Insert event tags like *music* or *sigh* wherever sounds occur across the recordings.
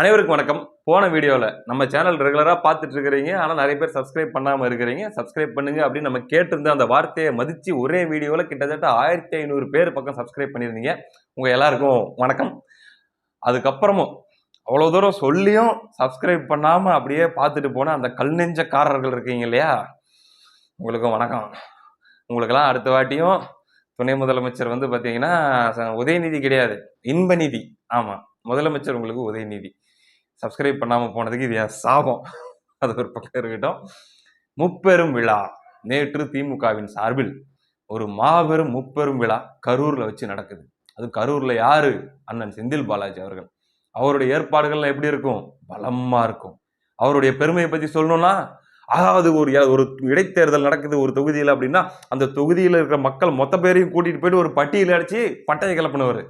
அனைவருக்கும் வணக்கம். போன வீடியோவில் நம்ம சேனல் ரெகுலராக பார்த்துட்டு இருக்கிறீங்க ஆனால் நிறைய பேர் சப்ஸ்கிரைப் பண்ணாமல் இருக்கிறீங்க. சப்ஸ்கிரைப் பண்ணுங்க அப்படின்னு நம்ம கேட்டிருந்த அந்த வார்த்தையை மதித்து ஒரே வீடியோவில் கிட்டத்தட்ட ஆயிரத்தி ஐநூறு பேர் பக்கம் சப்ஸ்கிரைப் பண்ணியிருந்தீங்க. உங்கள் எல்லாருக்கும் வணக்கம். அதுக்கப்புறமும் அவ்வளோ தூரம் சொல்லியும் சப்ஸ்கிரைப் பண்ணாமல் அப்படியே பார்த்துட்டு போன அந்த கல் நெஞ்சக்காரர்கள் இருக்கீங்க இல்லையா? உங்களுக்கும் வணக்கம். உங்களுக்கெல்லாம் அடுத்த வாட்டியும் துணை முதலமைச்சர் வந்து பார்த்தீங்கன்னா உதயநிதி கிடையாது. இன்பநிதி. ஆமாம் முதலமைச்சர் உங்களுக்கு உதயநிதி. சப்ஸ்கிரைப் பண்ணாமல் போனதுக்கு இது என் சாபம். அது ஒரு பக்கம் இருக்கட்டும். முப்பெரும் விழா. நேற்று திமுகவின் சார்பில் ஒரு மாபெரும் முப்பெரும் விழா கரூரில் வச்சு நடக்குது. அது கரூரில் யாரு? அண்ணன் செந்தில் பாலாஜி அவர்கள். அவருடைய ஏற்பாடுகள்லாம் எப்படி இருக்கும்? பலமாக இருக்கும். அவருடைய பெருமையை பற்றி சொல்லணும்னா அதாவது ஒரு ஒரு இடைத்தேர்தல் நடக்குது ஒரு தொகுதியில் அப்படின்னா அந்த தொகுதியில் இருக்கிற மக்கள் மொத்த பேரையும் கூட்டிகிட்டு போயிட்டு ஒரு பட்டியல் அடித்து பட்டையை கிளப்பினவர்.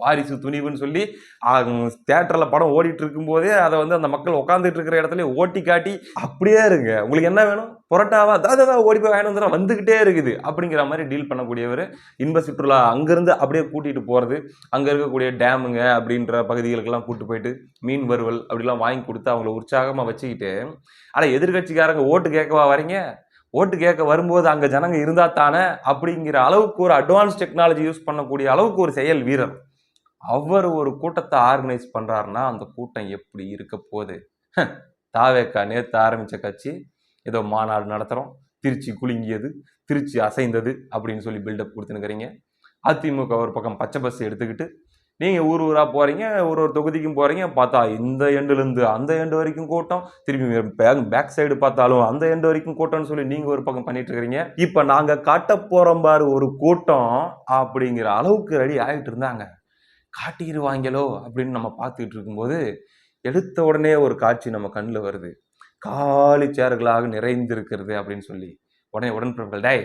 வாரிசு துணிவுன்னு சொல்லி தேட்டரில் படம் ஓடிட்டு இருக்கும்போதே அதை வந்து அந்த மக்கள் உட்காந்துட்டு இருக்கிற இடத்துல ஓட்டி காட்டி அப்படியே இருங்க. உங்களுக்கு என்ன வேணும்? புரோட்டாவாதா அதாவது ஓடி போய் வாங்கிட்டு வந்துடும் இருக்குது. அப்படிங்கிற மாதிரி டீல் பண்ணக்கூடியவர் இன்ப சுற்றுலா அங்கேருந்து அப்படியே கூட்டிகிட்டு போகிறது அங்கே இருக்கக்கூடிய டேமுங்க அப்படின்ற பகுதிகளுக்கெல்லாம் கூப்பிட்டு போயிட்டு மீன் வறுவல் அப்படிலாம் வாங்கி கொடுத்து அவங்கள உற்சாகமாக வச்சுக்கிட்டு ஆனால் எதிர்கட்சிக்காரங்க ஓட்டு கேட்கவா வரீங்க? ஓட்டு கேட்க வரும்போது அங்கே ஜனங்க இருந்தால் தானே? அப்படிங்கிற அளவுக்கு ஒரு அட்வான்ஸ் டெக்னாலஜி யூஸ் பண்ணக்கூடிய அளவுக்கு ஒரு செயல் வீரர். அவர் ஒரு கூட்டத்தை ஆர்கனைஸ் பண்ணுறாருன்னா அந்த கூட்டம் எப்படி இருக்க போகுது? தாவேக்கா நேற்று ஆரம்பித்த கட்சி ஏதோ மாநாடு நடத்துகிறோம் திருச்சி குலுங்கியது திருச்சி அசைந்தது அப்படின்னு சொல்லி பில்டப் கொடுத்துனுக்கிறீங்க அதிமுக ஒரு பக்கம் பச்சை பஸ் எடுத்துக்கிட்டு நீங்கள் ஊர் ஊராக போகிறீங்க ஒரு ஒரு தொகுதிக்கும் போகிறீங்க பார்த்தா இந்த எண்டுலேருந்து அந்த எண்டு வரைக்கும் கூட்டம் திரும்பி பேக் பேக் சைடு பார்த்தாலும் அந்த எண்டு வரைக்கும் கூட்டம்னு சொல்லி நீங்கள் ஒரு பக்கம் பண்ணிட்டு இருக்கிறீங்க இப்போ நாங்கள் காட்ட போகிறோம் பாரு ஒரு கூட்டம் அப்படிங்கிற அளவுக்கு ரெடி ஆகிட்டு இருந்தாங்க. காட்டிடுவாங்களோ அப்படின்னு நம்ம பார்த்துக்கிட்டு இருக்கும்போது எடுத்த உடனே ஒரு காட்சி நம்ம கண்ணில் வருது. காலி சேர்களாக நிறைந்திருக்கிறது அப்படின்னு சொல்லி. உடனே உடன்பிறப்புகள் டேய்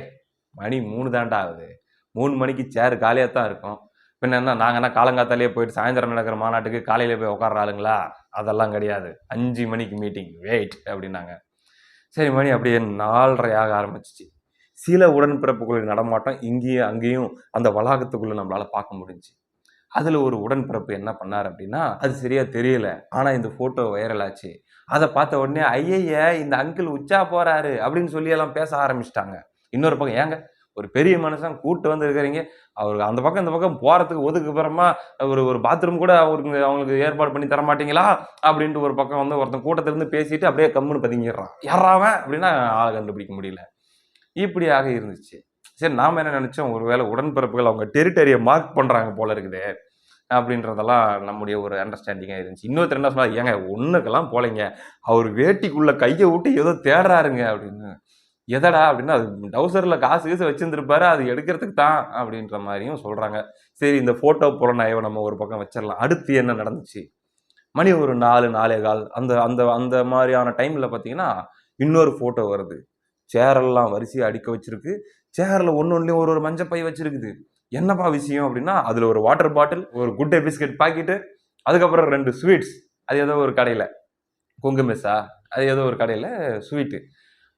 மணி மூணு தாண்டா ஆகுது. மூணு மணிக்கு சேர் காலியாக தான் இருக்கும். பின்ன என்ன நாங்கள் என்ன காலங்காத்தாலேயே போயிட்டு சாயந்தரம் நடக்கிற மாநாட்டுக்கு காலையில் போய் உட்காராளுங்களா அதெல்லாம் கிடையாது. அஞ்சு மணிக்கு மீட்டிங். வெயிட் அப்படின்னாங்க. சரி மணி அப்படியே நாலரையாக ஆக ஆரம்பிச்சிச்சு. சில உடன்பிறப்புகளின் நடமாட்டம் இங்கேயும் அங்கேயும் அந்த வளாகத்துக்குள்ளே நம்மளால் பார்க்க முடிஞ்சு அதில் ஒரு உடன்பிறப்பு என்ன பண்ணார் அப்படின்னா அது சரியாக தெரியல. ஆனால் இந்த ஃபோட்டோ வைரல் ஆச்சு. அதை பார்த்த உடனே ஐயய்ய இந்த அங்கிள் உச்சா போகிறாரு அப்படின்னு சொல்லி எல்லாம் பேச ஆரம்பிச்சிட்டாங்க. இன்னொரு பக்கம் ஏங்க ஒரு பெரிய மனுஷன் கூட்டு வந்துருக்கிறீங்க. அவருக்கு அந்த பக்கம் இந்த பக்கம் போகிறதுக்கு ஒதுக்குப்புறமா ஒரு ஒரு பாத்ரூம் கூட அவருக்கு அவங்களுக்கு ஏற்பாடு பண்ணி தர மாட்டீங்களா? அப்படின்ட்டு ஒரு பக்கம் வந்து ஒருத்தன் கூட்டத்திலேருந்து பேசிட்டு அப்படியே கம்முன்னு பதுங்கிடுறான். யாராவன் அப்படின்னா ஆளை கண்டுபிடிக்க முடியல. இப்படியாக இருந்துச்சு. சரி நாம் என்ன நினைச்சோம்? ஒருவேளை உடன்பிறப்புகள் அவங்க டெரிட்டரியை மார்க் பண்ணுறாங்க போல இருக்குது. அப்படின்றதெல்லாம் நம்முடைய ஒரு அண்டர்ஸ்டாண்டிங்காக இருந்துச்சு. இன்னொருத்தர் என்ன சொன்னார்? ஏங்க ஒன்றுக்கெல்லாம் போலைங்க. அவர் வேட்டிக்குள்ளே கையை விட்டு ஏதோ தேடுறாருங்க அப்படின்னு. எதடா அப்படின்னா அது டவுசரில் காசு கீசு வச்சுருந்துருப்பாரு அது எடுக்கிறதுக்கு தான் அப்படின்ற மாதிரியும் சொல்கிறாங்க சரி இந்த ஃபோட்டோ புலனாய்வை நம்ம ஒரு பக்கம் வச்சிடலாம். அடுத்து என்ன நடந்துச்சு? மணி ஒரு நாலு நாலே கால். அந்த அந்த அந்த மாதிரியான டைமில் பார்த்தீங்கன்னா இன்னொரு ஃபோட்டோ வருது. சேரெல்லாம் வரிசையாக அடுக்க வச்சிருக்கு. சேரில் ஒன்று ஒன்றுலையும் ஒரு ஒரு மஞ்சப்பை வச்சிருக்குது. என்னப்பா விஷயம் அப்படின்னா அதில் ஒரு வாட்டர் பாட்டில் ஒரு குட் டே பிஸ்கட் பாக்கெட்டு அதுக்கப்புறம் ரெண்டு ஸ்வீட்ஸ் அது ஏதோ ஒரு கடையில். கொங்கு மெஸ்ஸா? அது ஏதோ ஒரு கடையில் ஸ்வீட்டு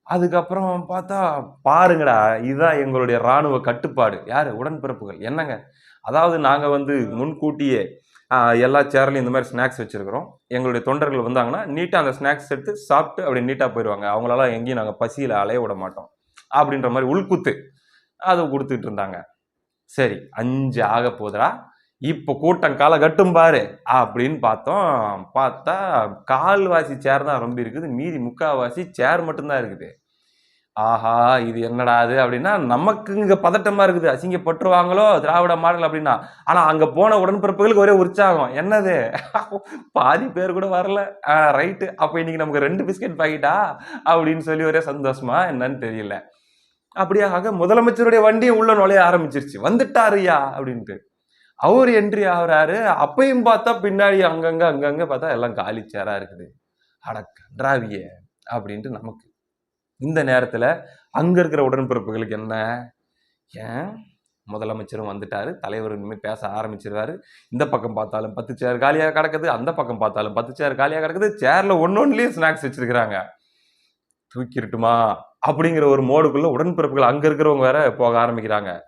அதுக்கப்புறம் பார்த்தா பாருங்கடா இதுதான் எங்களுடைய ராணுவ கட்டுப்பாடு. யார்? உடன்பிறப்புகள். என்னங்க? அதாவது நாங்கள் வந்து முன்கூட்டியே எல்லா சேர்லையும் இந்த மாதிரி ஸ்நாக்ஸ் வச்சுருக்கிறோம். எங்களுடைய தொண்டர்கள் வந்தாங்கன்னா நீட்டாக அந்த ஸ்நாக்ஸ் எடுத்து சாப்பிட்டு அப்படி நீட்டாக போயிடுவாங்க அவங்களால எங்கேயும் நாங்கள் பசியில் அலைய விட மாட்டோம். அப்படின்ற மாதிரி உள்குத்து அதை கொடுத்துட்டு இருந்தாங்க. சரி அஞ்சு ஆக போதுடா இப்போ கூட்டம் காலை கட்டும் பாரு அப்படின்னு பார்த்தோம். பார்த்தா கால்வாசி சேர் தான் ரொம்ப இருக்குது. மீதி முக்காவாசி சேர் மட்டும்தான் இருக்குது. ஆஹா இது என்னடா அது அப்படின்னா நமக்கு இங்கே பதட்டமாக இருக்குது. அசிங்கப்பட்டுருவாங்களோ திராவிட மாடல் அப்படின்னா. ஆனால் அங்கே போன உடன்பிறப்புகளுக்கு ஒரே உற்சாகம். என்னது? பாதி பேர் கூட வரல. ரைட்டு அப்போ இன்னைக்கு நமக்கு ரெண்டு பிஸ்கட் பாக்கிட்டா? அப்படின்னு சொல்லி ஒரே சந்தோஷமா என்னன்னு தெரியல. அப்படியாக முதலமைச்சருடைய வண்டியை உள்ள நுழைய ஆரம்பிச்சிருச்சு. வந்துட்டாருயா அப்படின்ட்டு. அவர் என்ட்ரி ஆகுறாரு. அப்பையும் பார்த்தா பின்னாடி அங்கங்க அங்கங்க பார்த்தா எல்லாம் காலி சேரா இருக்குது. அட கன்றாவிய அப்படின்ட்டு நமக்கு. இந்த நேரத்துல அங்க இருக்கிற உடன்பிறப்புகளுக்கு என்ன? ஏன்? முதலமைச்சரும் வந்துட்டாரு. தலைவர் இனிமேல் பேச ஆரம்பிச்சிருவாரு. இந்த பக்கம் பார்த்தாலும் பத்து சேர் காலியாக கிடக்குது. அந்த பக்கம் பார்த்தாலும் பத்து சேர் காலியாக கிடக்குது. சேரில் ஒன்று ஒன்றுலேயும் ஸ்நாக்ஸ் வச்சிருக்கிறாங்க. தூக்கிருட்டுமா அப்படிங்கிற ஒரு மோடுக்குள்ள உடன்பிறப்புகள் அங்க இருக்கிறவங்க வேற போக ஆரம்பிக்கிறாங்க.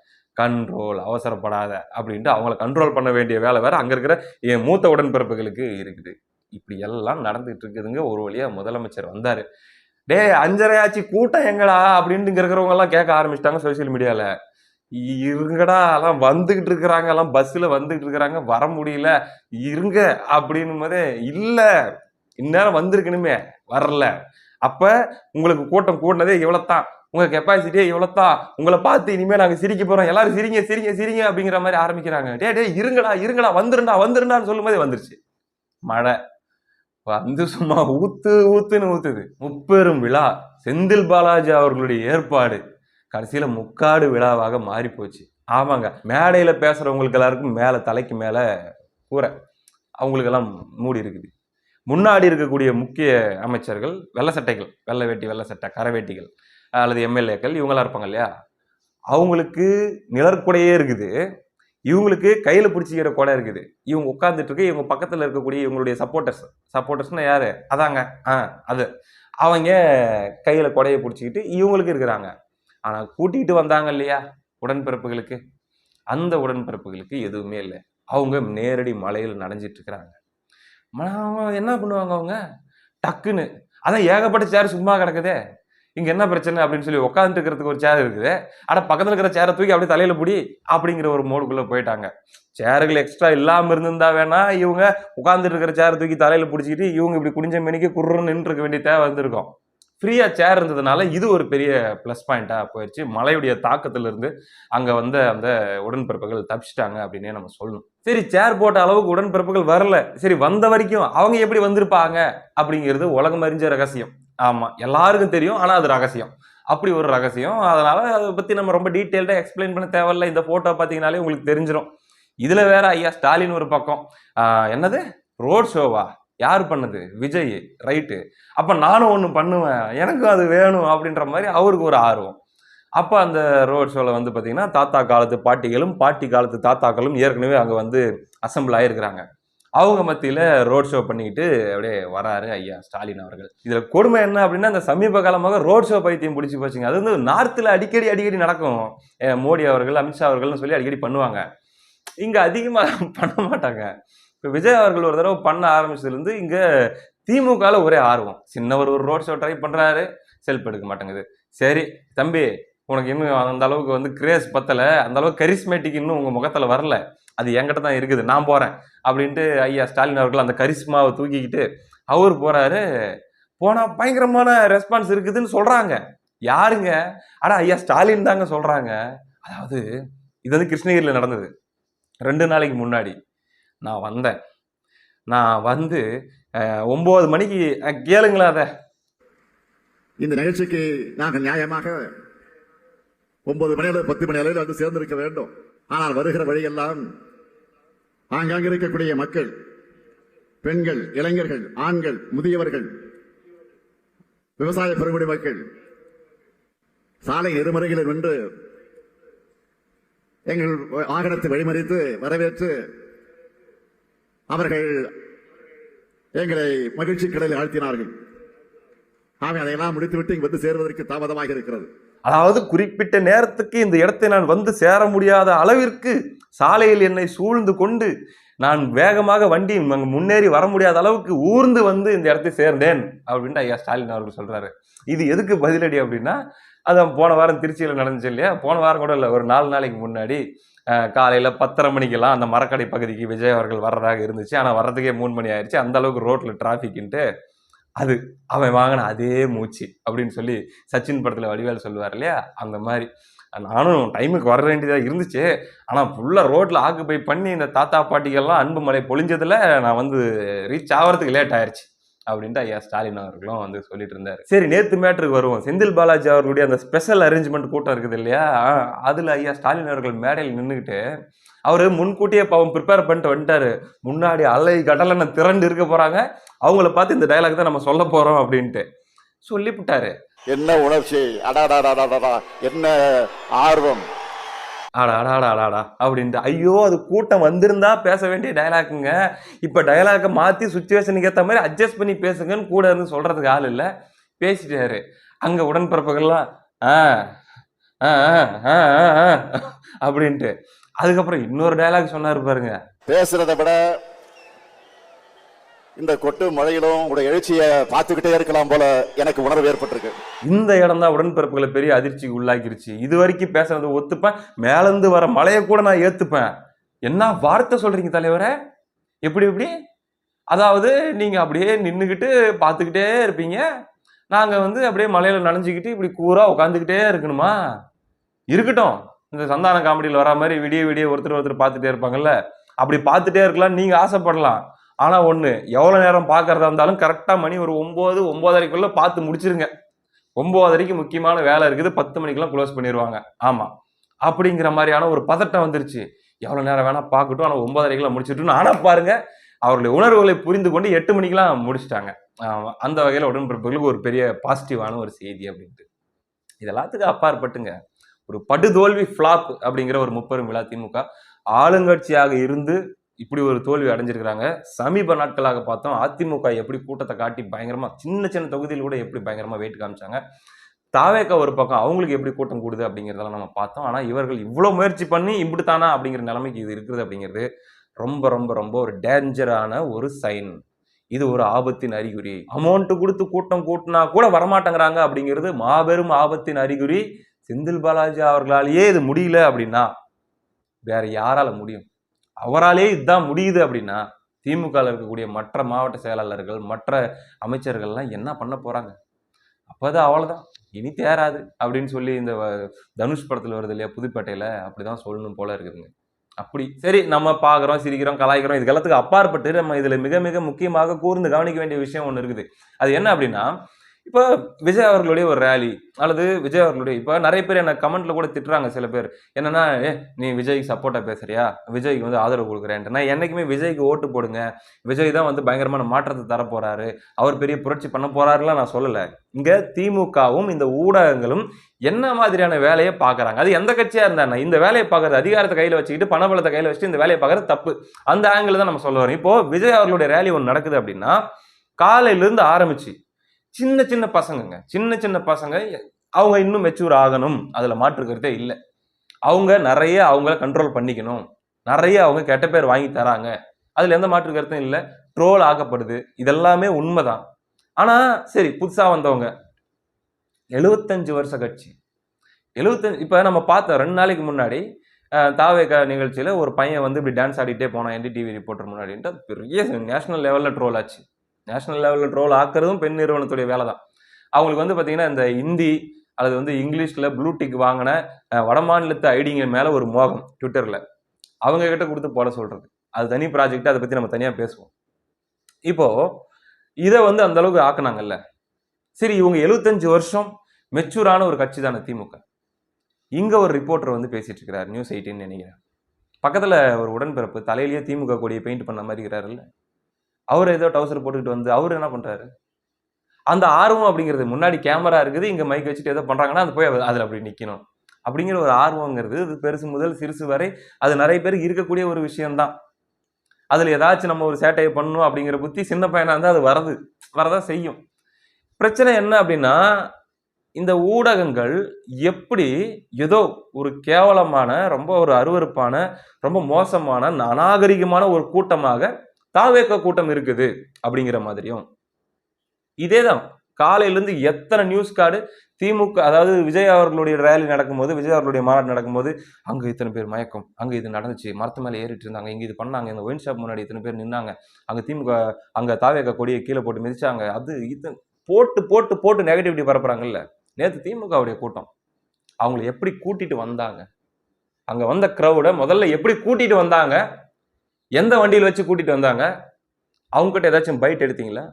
கண்ட்ரோல் அவசரப்படாத அப்படின்ட்டு அவங்கள கண்ட்ரோல் பண்ண வேண்டிய வேலை வேற அங்க இருக்கிற என் மூத்த உடன்பிறப்புகளுக்கு இருக்குது. இப்படி எல்லாம் நடந்துகிட்டு இருக்குதுங்க. ஒரு வழியா முதலமைச்சர் வந்தாரு. டேய் அஞ்சரையாச்சு கூட்டம் எங்கடா? அப்படின்ட்டு இங்க இருக்கிறவங்க எல்லாம் கேட்க ஆரம்பிச்சிட்டாங்க சோசியல் மீடியால இருங்கடா எல்லாம் வந்துகிட்டு இருக்கிறாங்க. எல்லாம் பஸ்ஸில் வந்துகிட்டு இருக்கிறாங்க. வர முடியல. இருங்க அப்படின்னும் போதே இல்லை இந்நேரம் வந்திருக்கணுமே. வரல. அப்ப உங்களுக்கு கூட்டம் கூடினதே இவ்வளவுதான். உங்க கெப்பாசிட்டியே இவ்வளவுதான். உங்களை பார்த்து இனிமேல் நாங்கள் சிரிக்க போகிறோம் எல்லாரும் சிரிங்க சிரிங்க சிரிங்க அப்படிங்கிற மாதிரி ஆரம்பிக்கிறாங்க. டே டே இருங்கடா இருங்கடா வந்துருண்டா வந்துருண்டான்னு சொல்லும் போதே வந்துருச்சு. மழை. வந்து சும்மா ஊத்து ஊத்துன்னு ஊத்துது. முப்பெரும் விழா. செந்தில் பாலாஜி அவர்களுடைய ஏற்பாடு. கடைசியில் முக்காடு விழாவாக மாறி போச்சு ஆமாங்க. மேடையில் பேசுகிறவங்களுக்கு எல்லாருக்கும் மேலே தலைக்கு மேலே கூரை. அவங்களுக்கெல்லாம் மூடி இருக்குது. முன்னாடி இருக்கக்கூடிய முக்கிய அமைச்சர்கள் வெள்ளை சட்டைகள் வெள்ளை வேட்டி வெள்ளை சட்டை கரவேட்டிகள் அல்லது எம்எல்ஏக்கள் இவங்களாம் இருப்பாங்க இல்லையா? அவங்களுக்கு நிழற்குடையே இருக்குது. இவங்களுக்கு கையில் பிடிச்சிக்கிற கொடை இருக்குது. இவங்க உட்காந்துட்டுருக்கு இவங்க பக்கத்தில் இருக்கக்கூடிய இவங்களுடைய சப்போர்ட்டர்ஸ் சப்போர்ட்டர்ஸ்னால் யார்? அதாங்க. ஆ அது. அவங்க கையில் கொடையை பிடிச்சிக்கிட்டு இவங்களுக்கு இருக்கிறாங்க. ஆனால் கூட்டிகிட்டு வந்தாங்க இல்லையா? உடன்பிறப்புகளுக்கு. அந்த உடன்பிறப்புகளுக்கு எதுவுமே இல்லை. அவங்க நேரடி மலையில் நனைஞ்சிட்டு இருக்கிறாங்க. அவங்க என்ன பண்ணுவாங்க அவங்க? டக்குன்னு. அதான் ஏகப்பட்ட சேர் சும்மா கிடக்குதே. இங்க என்ன பிரச்சனை அப்படின்னு சொல்லி உட்காந்துட்டு இருக்கிறதுக்கு ஒரு சேர் இருக்குது. ஆனால் பக்கத்தில் இருக்கிற சேரை தூக்கி அப்படியே தலையில பிடி அப்படிங்கிற ஒரு மோடுக்குள்ள போயிட்டாங்க. சேர்கள் எக்ஸ்ட்ரா இல்லாமல் இருந்திருந்தா வேணா இவங்க உட்காந்துட்டு இருக்கிற சேரை தூக்கி தலையில பிடிச்சிக்கிட்டு இவங்க இப்படி குடிஞ்ச மணிக்கு குர்றன்னு நின்று இருக்க வேண்டிய தேவை வந்திருக்கும். ஃப்ரீயாக சேர் இருந்ததுனால இது ஒரு பெரிய ப்ளஸ் பாயிண்ட்டாக போயிடுச்சு மழையுடைய தாக்கத்திலிருந்து இருந்து அங்க வந்த அந்த உடன்பிறப்புகள் தப்பிச்சிட்டாங்க அப்படின்னே நம்ம சொல்லணும். சரி சேர் போட்ட அளவுக்கு உடன்பிறப்புகள் வரல. சரி வந்த வரைக்கும் அவங்க எப்படி வந்திருப்பாங்க அப்படிங்கிறது உலகம் அறிஞ்ச ரகசியம். ஆமாம் எல்லாருக்கும் தெரியும் ஆனால் அது ரகசியம். அப்படி ஒரு ரகசியம். அதனால் அதை பற்றி நம்ம ரொம்ப டீட்டெயில்டாக எக்ஸ்பிளைன் பண்ண தேவையில்ல. இந்த ஃபோட்டோ பார்த்தீங்கனாலே உங்களுக்கு தெரிஞ்சிடும் இதில் வேற ஐயா ஸ்டாலின் ஒரு பக்கம். என்னது? ரோட் ஷோவா யார் பண்ணது? விஜய் ரைட்டு. அப்போ நானும் ஒன்று பண்ணுவேன். எனக்கும் அது வேணும் அப்படின்ற மாதிரி அவருக்கு ஒரு ஆர்வம். அப்போ அந்த ரோட் ஷோவில் வந்து பார்த்தீங்கன்னா தாத்தா காலத்து பாட்டிகளும் பாட்டி காலத்து தாத்தாக்களும் ஏற்கனவே அங்கே வந்து அசம்பிள் ஆகிருக்கிறாங்க அவங்க மத்தியில் ரோட் ஷோ பண்ணிக்கிட்டு அப்படியே வராரு ஐயா ஸ்டாலின் அவர்கள். இதில் கொடுமை என்ன அப்படின்னா இந்த சமீப காலமாக ரோட் ஷோ பைத்தியம் பிடிச்சி போச்சுங்க. அது வந்து நார்த்தில் அடிக்கடி அடிக்கடி நடக்கும். மோடி அவர்கள் அமித்ஷா அவர்கள்னு சொல்லி அடிக்கடி பண்ணுவாங்க. இங்கே அதிகமாக *laughs* பண்ண மாட்டாங்க. இப்போ விஜய் அவர்கள் ஒரு தடவை பண்ண ஆரம்பிச்சதுலேருந்து இங்கே திமுகவில் ஒரே ஆர்வம். சின்னவர் ஒரு ரோட் ஷோ ட்ரை பண்ணுறாரு செல்ஃப் எடுக்க மாட்டேங்குது. சரி தம்பி உனக்கு இன்னும் அந்த அளவுக்கு வந்து கிரேஸ் பத்தலை அந்த அளவுக்கு கரிஸ்மேட்டிக் இன்னும் உங்கள் முகத்தில் வரல. அது என்கிட்ட தான் இருக்குது நான் போகிறேன் அப்படின்ட்டு ஐயா ஸ்டாலின் அவர்கள் அந்த கரிஸ்மாவை தூக்கிக்கிட்டு அவர் போகிறாரு போனால் பயங்கரமான ரெஸ்பான்ஸ் இருக்குதுன்னு சொல்கிறாங்க யாருங்க? ஆனால் ஐயா ஸ்டாலின் தாங்க சொல்கிறாங்க அதாவது இது வந்து கிருஷ்ணகிரியில் நடந்தது. ரெண்டு நாளைக்கு முன்னாடி. நான் வந்தேன். நான் வந்து அஹ், ஒன்பது மணிக்கு கேளுங்களா அதை. இந்த நிகழ்ச்சிக்கு நாங்கள் நியாயமாக ஒன்பது மணி அளவு பத்து மணி அளவில் வந்து சேர்ந்திருக்க வேண்டும். ஆனால் வருகிற வழியெல்லாம் ஆங்காங்க இருக்கக்கூடிய மக்கள் பெண்கள் இளைஞர்கள் ஆண்கள் முதியவர்கள் விவசாய பெருங்குடி மக்கள் சாலை நெருமறைகளில் நின்று எங்கள் வாகனத்தை வழிமறித்து வரவேற்று அவர்கள் எங்களை மகிழ்ச்சி கடலில் ஆழ்த்தினார்கள். ஆமே அதையெல்லாம் முடித்துவிட்டு இங்கு வந்து சேர்வதற்கு தாமதமாக இருக்கிறது. அதாவது குறிப்பிட்ட நேரத்துக்கு இந்த இடத்தை நான் வந்து சேர முடியாத அளவிற்கு சாலையில் என்னை சூழ்ந்து கொண்டு நான் வேகமாக வண்டி முன்னேறி வர முடியாத அளவுக்கு ஊர்ந்து வந்து இந்த இடத்தை சேர்ந்தேன் அப்படின்ட்டு ஐயா ஸ்டாலின் அவர்கள் சொல்றாரு. இது எதுக்கு பதிலடி அப்படின்னா அதான் போன வாரம் திருச்சியில் நடந்துச்சு இல்லையா? போன வாரம் கூட இல்லை ஒரு நாலு நாளைக்கு முன்னாடி காலையில் பத்தரை மணிக்கெல்லாம் அந்த மரக்கடை பகுதிக்கு விஜய் அவர்கள் வர்றதாக இருந்துச்சு. ஆனால் வர்றதுக்கே மூணு மணி ஆயிடுச்சு அந்த அளவுக்கு ரோட்டில் டிராஃபிக்ன்ட்டு அது அவன் வாங்கின அதே மூச்சு அப்படின்னு சொல்லி சச்சின் படத்தில் வடிவேல் சொல்லுவார் இல்லையா? அந்த மாதிரி. நானும் டைமுக்கு வர வேண்டியதாக இருந்துச்சு. ஆனால் ஃபுல்லாக ரோட்டில் ஆக்குப்பை பண்ணி இந்த தாத்தா பாட்டிகள்லாம் அன்பு மலை பொழிஞ்சதில் நான் வந்து ரீச் ஆகிறதுக்கு லேட் ஆயிடுச்சு அப்படின்ட்டு ஐயா ஸ்டாலின் அவர்களும் வந்து சொல்லிட்டு இருந்தாரு. சரி நேத்து மேட்ருக்கு வருவோம். செந்தில் பாலாஜி அவர்களுடைய அந்த ஸ்பெஷல் அரேஞ்ச்மெண்ட் கூட்டம் இருக்குது இல்லையா? அதுல ஐயா ஸ்டாலின் அவர்கள் மேடையில் நின்றுக்கிட்டு அவரு முன்கூட்டியே பாவம் ப்ரிப்பேர் பண்ணிட்டு வந்துட்டாரு. முன்னாடி அலை கடலனை திரண்டு இருக்க போறாங்க. அவங்கள பார்த்து இந்த டயலாக் தான் நம்ம சொல்ல போறோம் அப்படின்ட்டு சொல்லிவிட்டாரு. என்ன உணர்ச்சி? அடாடாடாடாடா என்ன ஆர்வம் ஆடா ஆடா ஆடா ஆடா அப்படின்ட்டு. ஐயோ அது கூட்டம் வந்திருந்தா பேச வேண்டிய டயலாக்குங்க இப்போ டயலாக்கை மாற்றி சுச்சுவேஷனுக்கு ஏற்ற மாதிரி அட்ஜஸ்ட் பண்ணி பேசுங்கன்னு கூட இருந்து சொல்கிறதுக்கு ஆள் இல்லை. பேசிட்டாரு. அங்கே உடன்பிறப்புகள்லாம் ஆ ஆ ஆ, ஆ, ஆ, ஆ, அப்படின்ட்டு. அதுக்கப்புறம் இன்னொரு டயலாக் சொன்னார் பாருங்க. பேசுறத விட இந்த கொட்டு மழையிலும் உங்களுடைய எழுச்சியை பார்த்துக்கிட்டே இருக்கலாம் போல எனக்கு உணர்வு ஏற்பட்டிருக்கு. இந்த இடம் தான் உடன்பிறப்புகளை பெரிய அதிர்ச்சிக்கு உள்ளாக்கிருச்சு. இது வரைக்கும் பேசுறது ஒத்துப்பேன். மேலேருந்து வர மழையை கூட நான் ஏத்துப்பேன். என்ன வார்த்தை சொல்றீங்க தலைவரே? எப்படி எப்படி? அதாவது நீங்க அப்படியே நின்றுக்கிட்டு பார்த்துக்கிட்டே இருப்பீங்க. நாங்க வந்து அப்படியே மலையில நனைஞ்சுக்கிட்டு இப்படி கூறா உட்காந்துக்கிட்டே இருக்கணுமா? இருக்கட்டும். இந்த சந்தான காமெடியில் வரா மாதிரி விடிய விடிய ஒருத்தர் ஒருத்தர் பார்த்துட்டே இருப்பாங்கல்ல. அப்படி பார்த்துட்டே இருக்கலாம். நீங்க ஆசைப்படலாம். ஆனால் ஒன்று எவ்வளோ நேரம் பார்க்கறதா இருந்தாலும் கரெக்டாக மணி ஒரு ஒம்பது ஒம்போதரைக்குள்ளே பார்த்து முடிச்சிருங்க. ஒம்போதரைக்கு முக்கியமான வேலை இருக்குது பத்து மணிக்கெல்லாம் க்ளோஸ் பண்ணிடுவாங்க ஆமாம் அப்படிங்கிற மாதிரியான ஒரு பதட்டம் வந்துருச்சு. எவ்வளோ நேரம் வேணால் பார்க்கட்டும் ஆனால் ஒன்பதரைக்கெல்லாம் முடிச்சிட்டுன்னு ஆனால் பாருங்கள் அவருடைய உணர்வுகளை புரிந்து கொண்டு எட்டு மணிக்கெல்லாம் முடிச்சிட்டாங்க. அந்த வகையில் உடன்பிறப்புகளுக்கு ஒரு பெரிய பாசிட்டிவான ஒரு செய்தி அப்படின்ட்டு. இதெல்லாத்துக்கும் அப்பாற்பட்டுங்க. ஒரு படுதோல்வி ஃப்ளாப் அப்படிங்கிற ஒரு முப்பெரும் விழா திமுக ஆளுங்கட்சியாக இருந்து இப்படி ஒரு தோல்வி அடைஞ்சிருக்கிறாங்க. சமீப நாட்களாக பார்த்தோம் அதிமுக எப்படி கூட்டத்தை காட்டி பயங்கரமாக சின்ன சின்ன தொகுதியில் கூட எப்படி பயங்கரமாக வெயிட் காமிச்சாங்க. தாவேக்கா ஒரு பக்கம் அவங்களுக்கு எப்படி கூட்டம் கூடுது அப்படிங்கிறதெல்லாம் நம்ம பார்த்தோம். ஆனால் இவர்கள் இவ்வளோ முயற்சி பண்ணி இப்படி தானா அப்படிங்கிற நிலைமைக்கு இது இருக்குது அப்படிங்கிறது ரொம்ப ரொம்ப ரொம்ப ஒரு டேஞ்சரான ஒரு சைன் இது ஒரு ஆபத்தின் அறிகுறி. அமௌண்ட் கொடுத்து கூட்டம் கூட்டினா கூட வரமாட்டேங்கிறாங்க அப்படிங்கிறது மாபெரும் ஆபத்தின் அறிகுறி. செந்தில் பாலாஜி அவர்களாலேயே இது முடியல அப்படின்னா வேற யாரால முடியும்? அவராலே இதுதான் முடியுது அப்படின்னா திமுகவில் இருக்கக்கூடிய மற்ற மாவட்ட செயலாளர்கள் மற்ற அமைச்சர்கள்லாம் என்ன பண்ண போகிறாங்க அப்போ தான் அவ்வளோதான் இனி தேராது அப்படின்னு சொல்லி இந்த வ- தனுஷ் படத்தில் வருது இல்லையா புதுப்பேட்டையில் அப்படி தான் சொல்லணும் போல இருக்குதுங்க. அப்படி. சரி நம்ம பார்க்குறோம் சிரிக்கிறோம் கலாய்க்கிறோம் இது எல்லாத்துக்கும் அப்பாற்பட்டு நம்ம இதில் மிக மிக முக்கியமாக கூர்ந்து கவனிக்க வேண்டிய விஷயம் ஒன்று இருக்குது. அது என்ன அப்படின்னா இப்போ விஜய் அவர்களுடைய ஒரு ரேலி அல்லது விஜய் அவர்களுடைய இப்போ நிறைய பேர் என்ன கமெண்ட்ல கூட திட்டுறாங்க சில பேர். என்னன்னா ஏ நீ விஜய்க்கு சப்போர்ட்டா பேசுறியா? விஜய்க்கு வந்து ஆதரவு கொடுக்குறேன்ட்டு. நான் என்னைக்குமே விஜய்க்கு ஓட்டு போடுங்க. விஜய் தான் வந்து பயங்கரமான மாற்றத்தை தர போறாரு. அவர் பெரிய புரட்சி பண்ண போறாருலாம் நான் சொல்லலை. இங்க திமுகவும் இந்த ஊடகங்களும் என்ன மாதிரியான வேலையை பார்க்குறாங்க? அது எந்த கட்சியாக இருந்தாங்க இந்த வேலையை பார்க்கறது அதிகாரத்தை கையில் வச்சுக்கிட்டு பணபலத்தை கையில் வச்சுட்டு இந்த வேலையை பார்க்கறது தப்பு. அந்த ஆங்கிள் தான் நம்ம சொல்ல வரோம். இப்போ விஜய் அவர்களுடைய ரேலி ஒன்று நடக்குது அப்படின்னா காலையிலேருந்து ஆரம்பிச்சு சின்ன சின்ன பசங்கங்க. சின்ன சின்ன பசங்க அவங்க இன்னும் மெச்சூர் ஆகணும். அதில் மாற்றுக்கிறதே இல்லை. அவங்க நிறைய அவங்கள கண்ட்ரோல் பண்ணிக்கணும். நிறைய அவங்க கெட்ட பேர் வாங்கி தராங்க. அதில் எந்த மாற்று கருத்தும் இல்லை. ட்ரோல் ஆக்கப்படுது இதெல்லாமே உண்மைதான். ஆனால் சரி புதுசாக வந்தவங்க. எழுபத்தஞ்சு வருஷ கட்சி எழுபத்தஞ்சு இப்போ நம்ம பார்த்தோம் ரெண்டு நாளைக்கு முன்னாடி அஹ், தாவேகா நிகழ்ச்சியில் ஒரு பையன் வந்து இப்படி டான்ஸ் ஆடிட்டே போனான் என்டிடிவி ரிப்போர்ட்டர் முன்னாடின்ட்டு. பெரிய நேஷனல் லெவலில் ட்ரோல் ஆச்சு. நேஷனல் லெவலில் ட்ரோல் ஆக்குறதும் பெண் நிறுவனத்துடைய வேலை தான் அவங்களுக்கு வந்து பார்த்தீங்கன்னா இந்த ஹிந்தி அல்லது வந்து இங்கிலீஷில் ப்ளூடிக் வாங்கின வடமாநிலத்து ஐடிங்க மேலே ஒரு மோகம் ட்விட்டரில். அவங்க கிட்ட கொடுத்து போட சொல்கிறது அது தனி ப்ராஜெக்ட் அதை பற்றி நம்ம தனியாக பேசுவோம். இப்போது இதை வந்து அந்த அளவுக்கு ஆக்குனாங்கல்ல. சரி இவங்க எழுபத்தஞ்சு வருஷம் மெச்சூரான ஒரு கட்சி தானே திமுக. இங்கே ஒரு ரிப்போர்ட்டர் வந்து பேசிகிட்டு இருக்கிறார் நியூஸ் எயிட்டின்னு நினைக்கிறேன். பக்கத்தில் ஒரு உடன்பிறப்பு தலையிலேயே திமுக கொடியை பெயிண்ட் பண்ண மாதிரி இருக்கிறாருல்ல. அவர் ஏதோ டவுசர் போட்டுக்கிட்டு வந்து அவர் என்ன பண்றாரு? அந்த ஆர்வம் அப்படிங்கிறது முன்னாடி கேமரா இருக்குது இங்கே மைக் வச்சுட்டு ஏதோ பண்ணுறாங்கன்னா அது போய் அது- அப்படி நிற்கணும் அப்படிங்கிற ஒரு ஆர்வங்கிறது இது பெருசு முதல் சிறுசு வரை அது நிறைய பேருக்கு இருக்கக்கூடிய ஒரு விஷயம்தான். அதில் ஏதாச்சும் நம்ம ஒரு சேட்டையை பண்ணணும் அப்படிங்கிற புத்தி சின்ன பையனாக இருந்தால் அது வரது வரதான் செய்யும். பிரச்சனை என்ன அப்படின்னா இந்த ஊடகங்கள் எப்படி ஏதோ ஒரு கேவலமான ரொம்ப ஒரு அருவருப்பான ரொம்ப மோசமான அநாகரிகமான ஒரு கூட்டமாக தாவேக்க கூட்டம் இருக்குது அப்படிங்கிற மாதிரியும். இதேதான் தான் காலையிலேருந்து எத்தனை நியூஸ் கார்டு திமுக அதாவது விஜய் அவர்களுடைய ரேலி நடக்கும்போது விஜய் அவர்களுடைய மாநாடு நடக்கும்போது அங்கே இத்தனை பேர் மயக்கம் அங்கே இது நடந்துச்சு மரத்து மேலே ஏறிட்டு இருந்தாங்க இங்கே இது பண்ணாங்க இந்த ஒயின் ஷாப் முன்னாடி இத்தனை பேர் நின்னாங்க அங்கே திமுக அங்கே தாவேக்க கொடியை கீழே போட்டு மிதிச்சாங்க அது இது போட்டு போட்டு போட்டு நெகட்டிவிட்டி பரப்புறாங்கல்ல. நேற்று திமுகவுடைய கூட்டம். அவங்களை எப்படி கூட்டிட்டு வந்தாங்க? அங்கே வந்த க்ரௌடை முதல்ல எப்படி கூட்டிட்டு வந்தாங்க? எந்த வண்டியில் வச்சு கூட்டிகிட்டு வந்தாங்க? அவங்ககிட்ட ஏதாச்சும் பைட் எடுத்தீங்களா?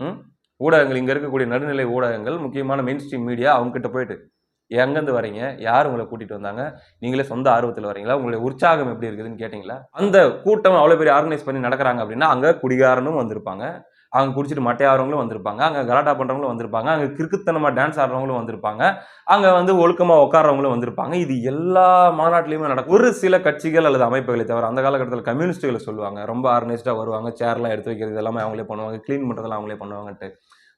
ம்? ஊடகங்கள் இங்கே இருக்கக்கூடிய நடுநிலை ஊடகங்கள் முக்கியமான மெயின் ஸ்ட்ரீம் மீடியா அவங்ககிட்ட போயிட்டு எங்கேருந்து வரீங்க யார் உங்களை கூட்டிகிட்டு வந்தாங்க? நீங்களே சொந்த ஆர்வத்தில் வரீங்களா உங்களுடைய உற்சாகம் எப்படி இருக்குதுன்னு கேட்டிங்களா? அந்த கூட்டம் அவ்வளோ பெரிய ஆர்கனைஸ் பண்ணி நடக்கிறாங்க அப்படின்னா அங்கே குடிகாரனும் வந்திருப்பாங்க. அவங்க குடிச்சிட்டு மட்டையாடுறவங்களும் வந்திருப்பாங்க. அங்கே கலாட்டா பண்ணுறவங்களும் வந்திருப்பாங்க. அங்கே கிறுக்குத்தனமாக டான்ஸ் ஆடுறவங்களும் வந்திருப்பாங்க. அங்கே வந்து ஒழுக்கமாக உட்கார்றவங்களும் வந்திருப்பாங்க. இது எல்லா மாநாட்டிலையுமே நடக்கும் ஒரு சில கட்சிகள் அல்லது அமைப்புகளை தவிர அந்த காலகட்டத்தில் கம்யூனிஸ்ட்டுகளை சொல்லுவாங்க. ரொம்ப ஆர்கனைஸ்டாக வருவாங்க. சேர்லாம் எடுத்து வைக்கிறது எல்லாமே அவங்களே பண்ணுவாங்க. க்ளீன் பண்ணுறதெல்லாம் அவங்களே பண்ணுவாங்கன்ட்டு.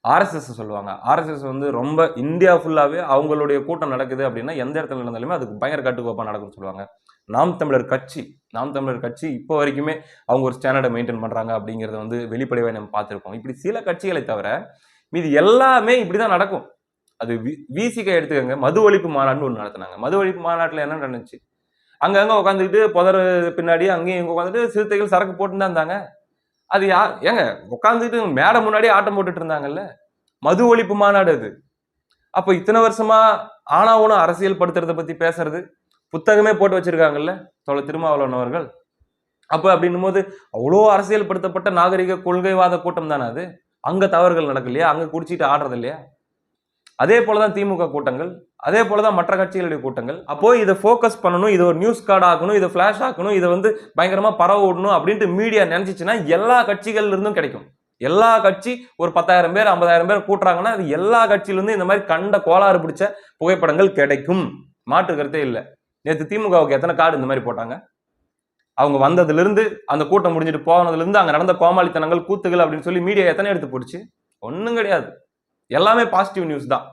ஆர்எஸ்எஸ் சொல்லுவாங்க. ஆர்எஸ்எஸ் வந்து ரொம்ப இந்தியா ஃபுல்லாகவே அவங்களுடைய கூட்டம் நடக்குது அப்படின்னா எந்த இடத்துல நடந்தாலுமே அதுக்கு பயங்கர கட்டுக்கோப்பாக நடக்கும்னு சொல்லுவாங்க. நாம் தமிழர் கட்சி நாம் தமிழர் கட்சி இப்போ வரைக்குமே அவங்க ஒரு ஸ்டாண்டர்டை மெயின்டைன் பண்ணுறாங்க அப்படிங்கிறத வந்து வெளிப்படையாக நம்ம பார்த்துருக்கோம் இப்படி சில கட்சிகளை தவிர மீதி எல்லாமே இப்படி தான் நடக்கும். அது விசிக எடுத்துக்கோங்க. மது ஒழிப்பு மாநாடுன்னு ஒன்று நடத்தினாங்க. மது ஒழிப்பு மாநாட்டில் என்ன நடந்துச்சு? அங்கங்கே உட்காந்துக்கிட்டு புதர் பின்னாடி அங்கேயும் இங்கே உட்காந்துட்டு சிறுத்தைகள் சரக்கு போட்டுன்னு தான் இருந்தாங்க. அது யா ஏங்க உட்காந்துட்டு மேடை முன்னாடி ஆட்டம் போட்டுட்டு இருந்தாங்கல்ல? மது ஒழிப்பு மாநாடு அது. அப்போ இத்தனை வருஷமா ஆனா ஊனம் அரசியல் படுத்துறத பற்றி பேசுறது? புத்தகமே போட்டு வச்சிருக்காங்கல்ல தொலை திருமாவளவன் அவர்கள். அப்போ அப்படின்னும் போது அவ்வளோ அரசியல்படுத்தப்பட்ட நாகரிக கொள்கைவாத கூட்டம் தானே அது? அங்கே தவறுகள் நடக்கலையா? அங்கே குடிச்சிட்டு ஆடுறது இல்லையா? அதே போலதான் திமுக கூட்டங்கள் அதே போலதான் மற்ற கட்சிகளுடைய கூட்டங்கள். அப்போ இதை ஃபோக்கஸ் பண்ணணும் இதை ஒரு நியூஸ் கார்டு ஆக்கணும் இதை ஃபிளாஷ் ஆக்கணும் இதை வந்து பயங்கரமாக பரவ விடணும் அப்படின்ட்டு மீடியா நினச்சிச்சுன்னா எல்லா கட்சிகள்லேருந்தும் கிடைக்கும். எல்லா கட்சி ஒரு பத்தாயிரம் பேர் ஐம்பதாயிரம் பேர் கூட்டுறாங்கன்னா அது எல்லா கட்சியிலேருந்து இந்த மாதிரி கண்ட கோளாறு பிடிச்ச புகைப்படங்கள் கிடைக்கும். மாற்று கருத்தே இல்லை. நேற்று திமுகவுக்கு எத்தனை கார்டு இந்த மாதிரி போட்டாங்க? அவங்க வந்ததுலேருந்து அந்த கூட்டம் முடிஞ்சிட்டு போனதுலேருந்து அங்கே நடந்த கோமாளித்தனங்கள் கூத்துகள் அப்படின்னு சொல்லி மீடியா எத்தனை எடுத்து போடுச்சு? ஒன்றும் கிடையாது. எல்லாமே பாசிட்டிவ் நியூஸ் தான்.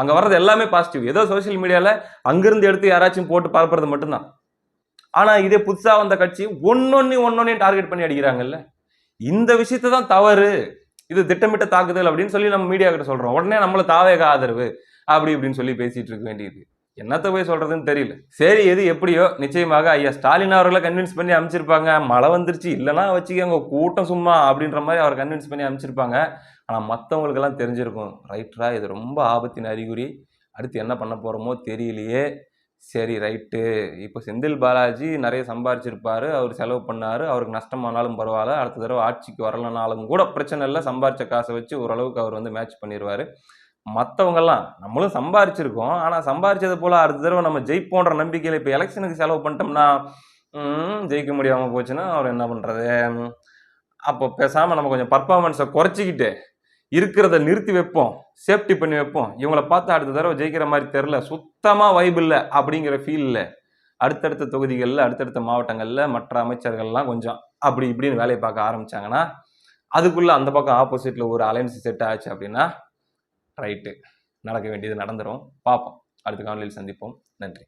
அங்கே வர்றது எல்லாமே பாசிட்டிவ் ஏதோ சோஷியல் மீடியாவில் அங்கேருந்து எடுத்து யாராச்சும் போட்டு பரப்புறது மட்டும்தான். ஆனால் இதே புதுசாக வந்த கட்சி ஒன்னொன்னு ஒன்னொன்னே டார்கெட் பண்ணி அடிக்கிறாங்கல்ல. இந்த விஷயத்தை தான் தவறு. இது திட்டமிட்ட தாக்குதல் அப்படின்னு சொல்லி நம்ம மீடியா கிட்ட சொல்கிறோம் உடனே நம்மளை தாவேக ஆதரவு. அப்படி இப்படின்னு சொல்லி பேசிகிட்டு இருக்க வேண்டியது. என்னத்தை போய் சொல்கிறதுன்னு தெரியல. சரி எது எப்படியோ நிச்சயமாக ஐயா ஸ்டாலின் அவர்களை கன்வின்ஸ் பண்ணி அமைச்சிருப்பாங்க. மழை வந்துருச்சு இல்லைன்னா வச்சுக்கோங்க கூட்டம் சும்மா அப்படின்ற மாதிரி அவர் கன்வின்ஸ் பண்ணி அமைச்சிருப்பாங்க. ஆனால் மற்றவங்களுக்கெல்லாம் தெரிஞ்சிருக்கும். ரைட்டரா இது ரொம்ப ஆபத்தின் அறிகுறி. அடுத்து என்ன பண்ண போகிறோமோ தெரியலையே. சரி ரைட்டு. இப்போ செந்தில் பாலாஜி நிறைய சம்பாரிச்சிருப்பார். அவர் செலவு பண்ணார். அவருக்கு நஷ்டமானாலும் பரவாயில்ல. அடுத்த தடவை ஆட்சிக்கு வரலனாலும் கூட பிரச்சனை இல்லை. சம்பாரிச்ச காசை வச்சு ஓரளவுக்கு அவர் வந்து மேட்ச் பண்ணிடுவார் மற்றவங்கெல்லாம் நம்மளும் சம்பாரிச்சிருக்கோம். ஆனால் சம்பாரிச்சது போல் அடுத்த தடவை நம்ம ஜெயிப்போன்ற நம்பிக்கையில் இப்போ எலெக்ஷனுக்கு செலவு பண்ணிட்டோம்னா ஜெயிக்க முடியாமல் போச்சுன்னா அவர் என்ன பண்ணுறது அப்போ பேசாமல் நம்ம கொஞ்சம் பர்ஃபார்மன்ஸை குறைச்சிக்கிட்டு இருக்கிறத நிறுத்தி வைப்போம். சேஃப்டி பண்ணி வைப்போம். இவங்கள பார்த்து அடுத்த தடவை ஜெயிக்கிற மாதிரி தெரில சுத்தமாக வைப் இல்லை அப்படிங்கிற ஃபீலில் அடுத்தடுத்த தொகுதிகளில் அடுத்தடுத்த மாவட்டங்களில் மற்ற அமைச்சர்கள்லாம் கொஞ்சம் அப்படி இப்படின்னு வேலையை பார்க்க ஆரம்பிச்சாங்கன்னா அதுக்குள்ளே அந்த பக்கம் ஆப்போசிட்டில் ஒரு அலைன்ஸ் செட் ஆச்சு அப்படின்னா ரைட்டு. நடக்க வேண்டியது நடந்துரும். பார்ப்போம். அடுத்த காணொலியில் சந்திப்போம். நன்றி.